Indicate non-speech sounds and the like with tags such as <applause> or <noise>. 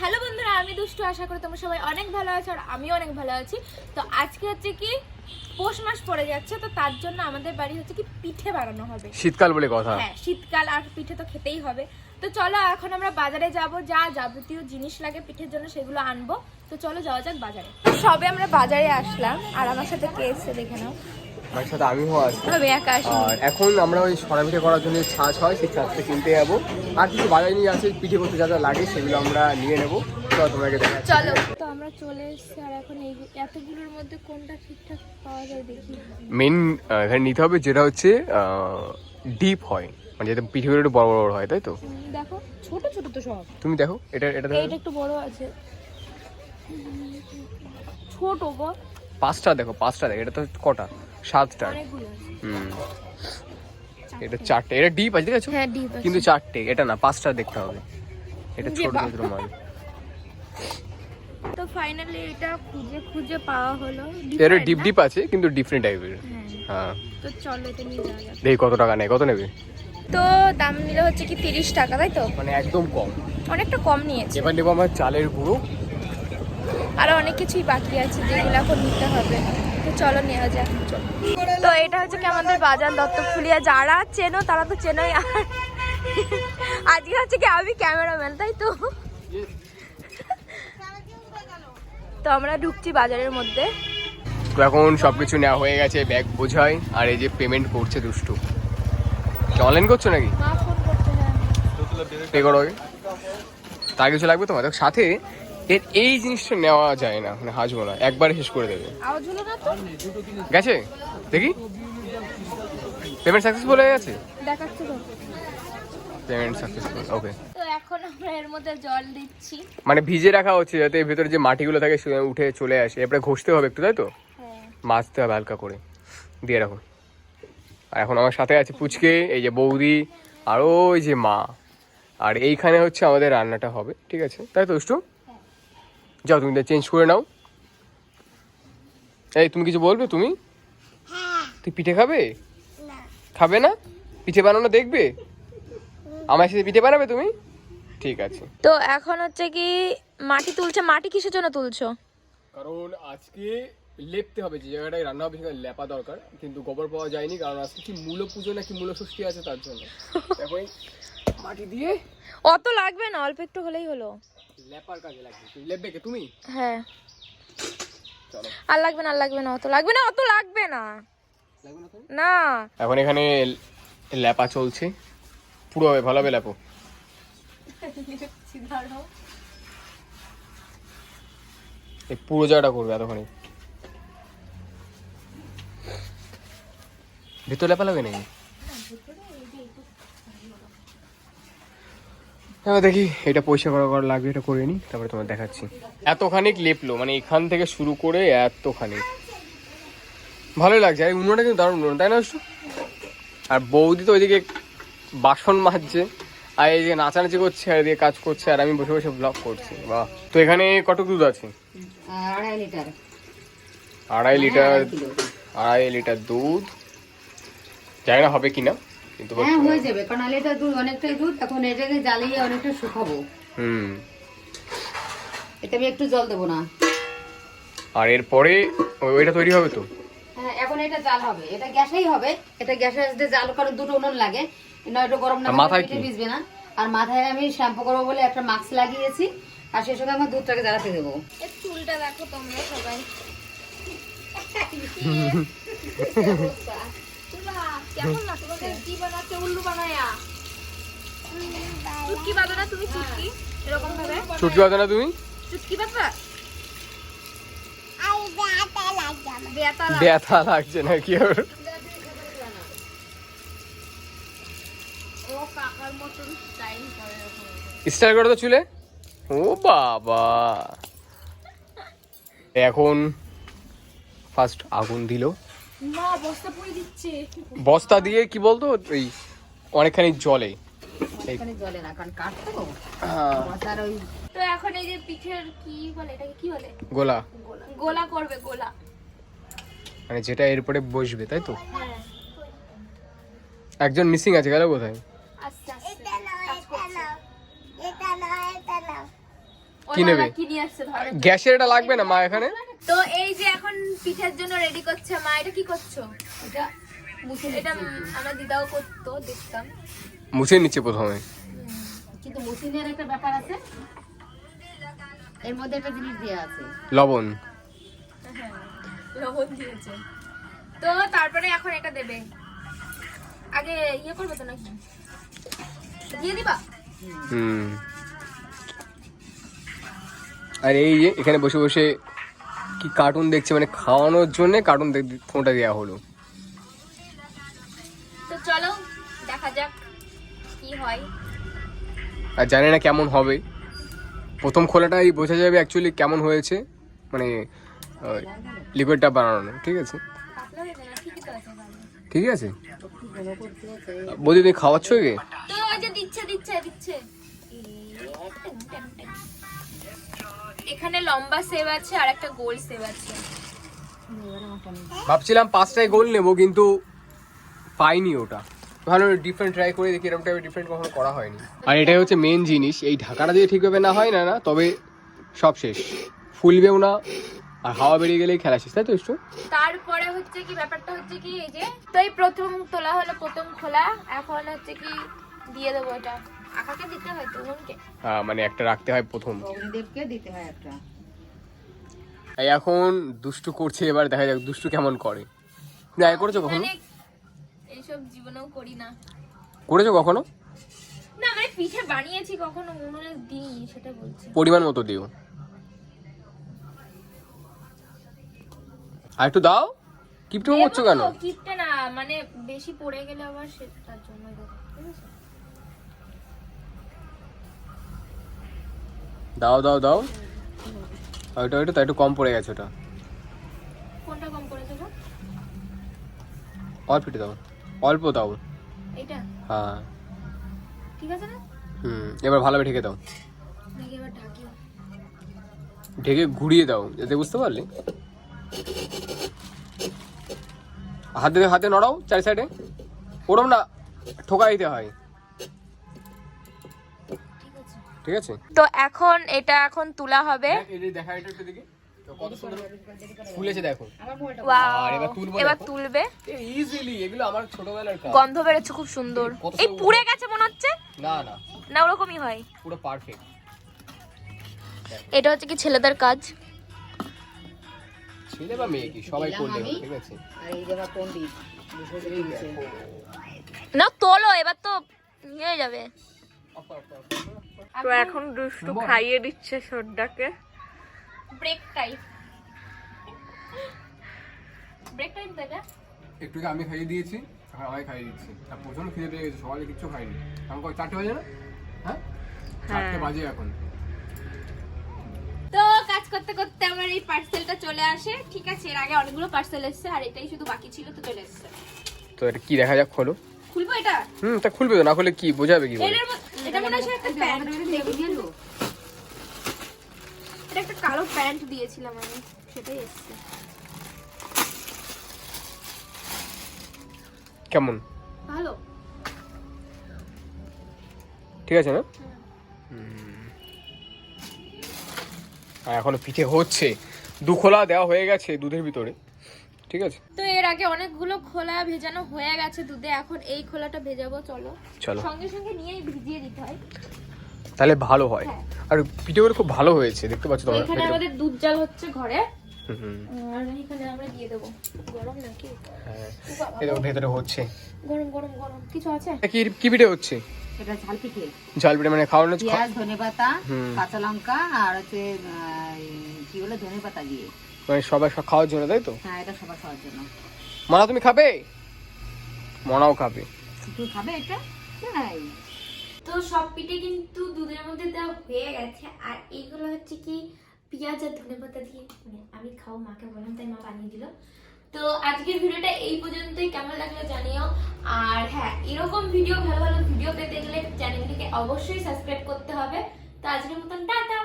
Hello বন্ধুরা আমি দুষ্টু আশা করি তোমরা সবাই অনেক ভালো আছো আর আমিও অনেক ভালো আছি। তো আজকে হচ্ছে কি পৌষ মাস পড়ে যাচ্ছে তো তার জন্য আমাদের বাড়ি হচ্ছে কি পিঠে বানানো হবে। শীতকাল বলে কথা। হ্যাঁ শীতকাল আর পিঠে তো খেতেই হবে। তো চলো এখন আমরা বাজারে যাব যা যাবতীয় জিনিস লাগে পিঠের জন্য সেগুলো আনব। তো চলো যাওয়া যাক বাজারে। তো সবে আমরা বাজারে আসলাম আর আমার সাথে কে এসছে দেখে নাও। আমার সাথে আমিও আছি আসি। আর এখন আমরা ওই সরাপিঠে করার জন্য যে ছাঁচ হয় সেই ছাঁচটা কিনতে যাব। আর কিছু বাজারে নিয়ে আছে পিঠে করতে যা যা লাগে সেগুলো আমরা নিয়ে নেব। তোমাকে দেখা চলো। তো আমরা চলে এসেছি আর এখন এই এতগুলোর মধ্যে কোনটা ঠিকঠাক পাওয়া যায় দেখি। মেন এখানে নিতে হবে যেটা হচ্ছে ডিপ হয়। মানে যাতে পিঠেগুলো একটু বড় বড় হয় তাই তো? দেখো ছোট ছোট তো সব। তুমি দেখো এটা এটা দেখো। একটু বড় আছে। ছোট গো। পাঁচটা দেখো পাঁচটা দেখো এটা তো কটা? সাতটা। হুম। এটা চারটে। এটা ডিপ আছে আছে হ্যাঁ ডিপ আছে। কিন্তু চারটে। এটা না পাঁচটা দেখতে হবে। এটা ছোট ছোট মাল। তো ফাইনালি এটা খুঁজে খুঁজে পাওয়া হলো। এর ডিপ ডিপ আছে কিন্তু ডিফারেন্ট টাইপের হ্যাঁ। হ্যাঁ। তো চলো এটা নিয়ে যাওয়া যাক। দেখি কত টাকা নেয় কত নেবে? তো দাম নিলে হচ্ছে কি তিরিশ টাকা তাই তো? মানে একদম কম। অনেকটা কম নিয়েছে। এবার নেব আমার চালের গুঁড়ো। আরও অনেক কিছুই বাকি আছে যেগুলো এখন নিতে হবে। চলো নেওয়া যাক তো এটা হচ্ছে কি আমাদের বাজার দত্তফুলিয়া যারা চেনো তারা তো চেনোই। আর আজকে হচ্ছে কি আমি ক্যামেরাম্যান তাই তো? তো আমরা ঢুকছি বাজারের মধ্যে। তো এখন সব কিছু নেওয়া হয়ে গেছে ব্যাগ বোঝাই আর এই যে পেমেন্ট করছে দুষ্টু। অনলাইন করছ নাকি? পে করো তার কিছু লাগবে তোমার সাথে এর এই জিনিসটা নেওয়া যায় না মানে হাজবো না। একবার শেষ করে দেবে। গেছে? দেখি। পেমেন্ট সাকসেসফুল হয়ে গেছে? পেমেন্ট সাকসেসফুল ওকে এখন আমরা এর মধ্যে জল দিচ্ছি। মানে ভিজে রাখা হচ্ছে যাতে এর ভেতরে যে মাটিগুলো থাকে উঠে চলে আসে। এরপরে ঘষতে হবে একটু তাই তো? হ্যাঁ। মাজতে হবে হালকা করে। দিয়ে রাখো আর এখন আমার সাথে আছে পুচকে এই যে বৌদি আর ওই যে মা। আর এইখানে হচ্ছে আমাদের রান্নাটা হবে ঠিক আছে? তাই তো উষ্টু যাও তুমি চেঞ্জ করে নাও। এই তুমি কিছু বলবে তুমি? তুই পিঠে খাবে? খাবে না? পিঠে বানানো দেখবে? আমার সাথে পিঠে বানাবে তুমি? ঠিক আছে। তো এখন হচ্ছে কি মাটি তুলছে মাটি কিসের জন্য তুলছো? কারণ আজকে লেপতে হবে যে জায়গাটায় রান্না হবে সেখানে লেপা দরকার কিন্তু গোবর পাওয়া যায়নি কারণ আজকে কি মূল পুজো নাকি মূল ষষ্ঠী আছে তার জন্য। <laughs> মাটি দিয়ে অত লাগবে না অল্প একটু হলেই হলো। লেপার কাজে লাগবে। তুমি লেপবে কে? তুমি? হ্যাঁ। চলো। আর লাগবে না আর লাগবে না অত লাগবে না অত লাগবে না। লাগবে না না। এখন এখানে লেপা চলছে। পুরো হবে ভালো হবে লেপো এই পুরো জায়গাটা করবে এতক্ষণে। ভিতর লেপা লাগবে নাকি? এবার দেখি এটা পয়সা করা করা লাগবে এটা করে নিই তারপরে তোমার দেখাচ্ছি। এতখানিক লেপলো মানে এখান থেকে শুরু করে এতখানিক। ভালোই লাগছে আর এই উনুনটা কিন্তু দারুণ উনুন তাই না? আর বৌদি তো ওইদিকে বাসন মাজছে আর এই যে নাচানাচি করছে আর এদিকে কাজ করছে আর আমি বসে বসে ব্লগ করছি বাহ। তো এখানে কত দুধ আছে? আড়াই লিটার। আড়াই লিটার আড়াই আড়াই লিটার দুধ। জানি না হবে কিনা। কিন্তু হ্যাঁ হয়ে যাবে কারণ আড়াই লিটার দুধ অনেকটাই দুধ এখন এটাকে জ্বালিয়ে অনেকটা শুকাবো। হুম। এতে আমি একটু জল দেবো না। আর এরপরে ওইটা তৈরি হবে তো? হ্যাঁ এখন এটা জাল হবে এটা গ্যাসেই হবে এটা গ্যাসে আসতে জাল কারণ দুটো উনুন লাগে নয়তো গরম না মাথায় কি? ভিজবে না। আর মাথায় আমি শ্যাম্পু করব বলে একটা মাস্ক লাগিয়েছি আর সেই সঙ্গে আমার দুধটাকে জ্বালাতে দেবো। চুলটা দেখো তোমরা সবাই। <laughs> কেমন না তোমাকে কি বানাচ্ছে উল্লু বানায়া? চুটকি বাঁধো না তুমি চুটকি? এরকম ভাবে? ছুটকি বাজে না তুমি? চুটকি বাঁধবা ব্যথা লাগছে না কি ওর? স্টাইল করে স্টাইল করে তো চুলে। ও বাবা। এখন ফার্স্ট আগুন দিল। মা বস্তা পুড়ে দিচ্ছে। বস্তা দিয়ে কি বলতো ওই অনেকখানি জলে। এখানে জলে না কারণ কাঠ তো হ্যাঁ, ওই তো এখন এই যে পিঠের কি বলে এটাকে কি বলে? গোলা। গোলা। করবে গোলা। মানে যেটা এরপরে বসবে তাই তো? হ্যাঁ। একজন মিসিং আছে গেল কোথায়। কি নেবে? কি নিয়ে আসছে ধরো। গ্যাসের এটা লাগবে না মা এখানে? তো এই যে এখন পিঠের জন্য রেডি করছে মা এটা কি করছ? এটা মুছে এটা। আমার দিদাও করতো দেখতাম। মুছে নিচ্ছে প্রথমে। কিন্তু মুসিনের একটা ব্যাপার আছে। এর মধ্যে একটা জিনিস দেওয়া আছে। লবণ। হ্যাঁ, লবণ দিয়েছে। তো তারপরে এখন এটা দেবে। আগে ইয়ে করবে তো নাকি? দিয়ে দিবা? হুম। আর এই যে এখানে বসে বসে কি কার্টুন দেখছে? মানে খাওয়ানোর জন্য কার্টুন ফোনটা দেওয়া হলো। তো চলো দেখা যাক কি হয়। আর জানি না কেমন হবে। প্রথম খোলাটাই বোঝা যাবে অ্যাকচুয়ালি কেমন হয়েছে। মানে লিকুইডটা বানানো ঠিক আছে। ঠিক আছে? বৌদি তুমি খাওয়াচ্ছ কে দিচ্ছে দিচ্ছে দিচ্ছে। এখানে লম্বা সেভ আছে আর একটা গোল সেভ আছে। ভাবছিলাম পাঁচটায় গোল নেব কিন্তু পাইনি ওটা। ভালো ডিফারেন্ট ট্রাই করে দেখি এরকম টাইপের ডিফারেন্ট কখনো করা হয়নি। আর এটাই হচ্ছে মেন জিনিস এই ঢাকাটা যদি ঠিকভাবে না হয় না না তবে সব শেষ। ফুলবেও না আর হাওয়া বেরিয়ে গেলেই খেলা শেষ তাই তো একটু তারপরে হচ্ছে কি ব্যাপারটা হচ্ছে কি এই যে তো এই প্রথম তোলা হলো প্রথম খোলা এখন হচ্ছে কি দিয়ে দেবো এটা। আকাকে দিতে হয় তো মানে একটা রাখতে হয় প্রথম। অগ্নিদেবকে দিতে হয় একটা। এই এখন দুষ্টু করছে এবার দেখা যাক দুষ্টু কেমন করে। আগে করেছ কখনো? এইসব জীবনেও করি না। করেছ কখনো? না মানে পিঠে বানিয়েছি কখনো উনুনে দিই সেটা বলছি। পরিমাণ মতো দিও। আর একটু দাও। কিপটে করছ কেন? কিপটে না মানে বেশি পড়ে গেলে আবার সেটার জন্য দাও দাও দাও। ওটা ওটা তাই একটু কম পড়ে গেছে ওটা। কোনটা কম গো অল্প দাও। অল্প দাও। এটা হ্যাঁ। ঠিক আছে না? হুম এবার ভালোভাবে ঢেকে দাও। ঢাকি। ঢেকে ঘুরিয়ে দাও যাতে বুঝতে পারলে। হাতে হাতে নড়াও চারি সাইডে ওরম না ঠোকা দিতে হয়। ঠিক আছে? তো এখন এটা এখন তোলা হবে। দেখা এটা একটু দেখি। কত সুন্দর ফুলেছে দেখো। আমার মোবাইলটা Wow, আর এবার তুলবো এবার দেখো। তুলবে। ইজিলি এগুলো আমার ছোটবেলার কাজ। গন্ধ বেরোচ্ছে খুব সুন্দর। এই পুড়ে গেছে মনে হচ্ছে? না না। না ওরকমই হয়। পুরো পারফেক্ট এটা হচ্ছে কি ছেলেদের কাজ? ছেলে বা মেয়ে কি? সবাই করলে ঠিক আছে? আর এই যে আমার পন্ডিত বসে বসে দিচ্ছে। না তোলো এবার তো নিয়ে যাবে। তো এখন দুষ্টু খাইয়ে দিচ্ছে সর্দাকে। ব্রেক টাইম ব্রেক টাইম এটা একটু আমি খাইয়ে দিয়েছি আমায় খাইয়ে দিচ্ছি। আর প্রচণ্ড খিদে পেয়ে গেছে সকালে কিচ্ছু খাইনি এখন কয় চারটে বাজে না? হ্যাঁ? চারটে বাজে এখন। তো কাজ করতে করতে আমার এই পার্সেলটা চলে আসে। ঠিক আছে এর আগে অনেকগুলো পার্সেল এসেছে আর এটাই শুধু বাকি ছিল তো চলে এসেছে। তো এটা কি দেখা যাক খোলো। খুলবো এটা? হুম তা খুলবে তো না খুলে কি বোঝাবে কি এটার মধ্যে- এটা মনে হয় একটা প্যান্ট। এটা একটা কালো প্যান্ট দিয়েছিলাম আমি। সেটাই এসেছে। কেমন? ভালো। ঠিক আছে না। আর এখনও পিঠে হচ্ছে। দু খোলা দেওয়া হয়ে গেছে দুধের ভিতরে। ঠিক আছে? তো এর আগে অনেকগুলো খোলা ভেজানো হয়ে গেছে দুধে এখন এই খোলাটা ভেজাবো চলো। চলো। সঙ্গে সঙ্গে নিয়েই ভিজিয়ে দিতে হয়। তাহলে ভালো হয়। হ্যাঁ। আর পিঠেগুলো খুব ভালো হয়েছে দেখতে পাচ্ছ তোমরা। এখানে আমাদের দুধ জাল হচ্ছে ঘরে। হুম, হুম। আর এখানে আমরা দিয়ে দেবো। গরম নাকি? হ্যাঁ। ভেতরে হচ্ছে। গরম গরম গরম। কিছু আছে? কি কি পিঠে হচ্ছে? এটা ঝাল পিঠে। ঝাল পিঠে মানে খাওয়ানো হচ্ছে পেঁয়াজ ধনে পাতা হুম। কাঁচা লঙ্কা আর হচ্ছে কি বলে ধনে পাতা দিয়ে। মানে সবাই সব খাওয়ার জন্য তাই তো? হ্যাঁ এটা সবার খাওয়ার জন্য। মানা তুমি খাবে? মনাও খাবে। খাবে এটা? তো সব পিঠে কিন্তু দুধের মধ্যে দেওয়া হয়ে গেছে। আর এইগুলো হচ্ছে কি পেঁয়াজ আর ধনে পাতা দিয়ে। মানে আমি খাও মাকে বললাম তাই মা বানিয়ে দিল। তো আজকের ভিডিওটা এই পর্যন্তই। কেমন লাগল জানিও। আর হ্যাঁ এরকম ভিডিও ভালো ভালো ভিডিও পেতে গেলে চ্যানেলটিকে অবশ্যই সাবস্ক্রাইব করতে হবে। তো আজকের মতন টাটা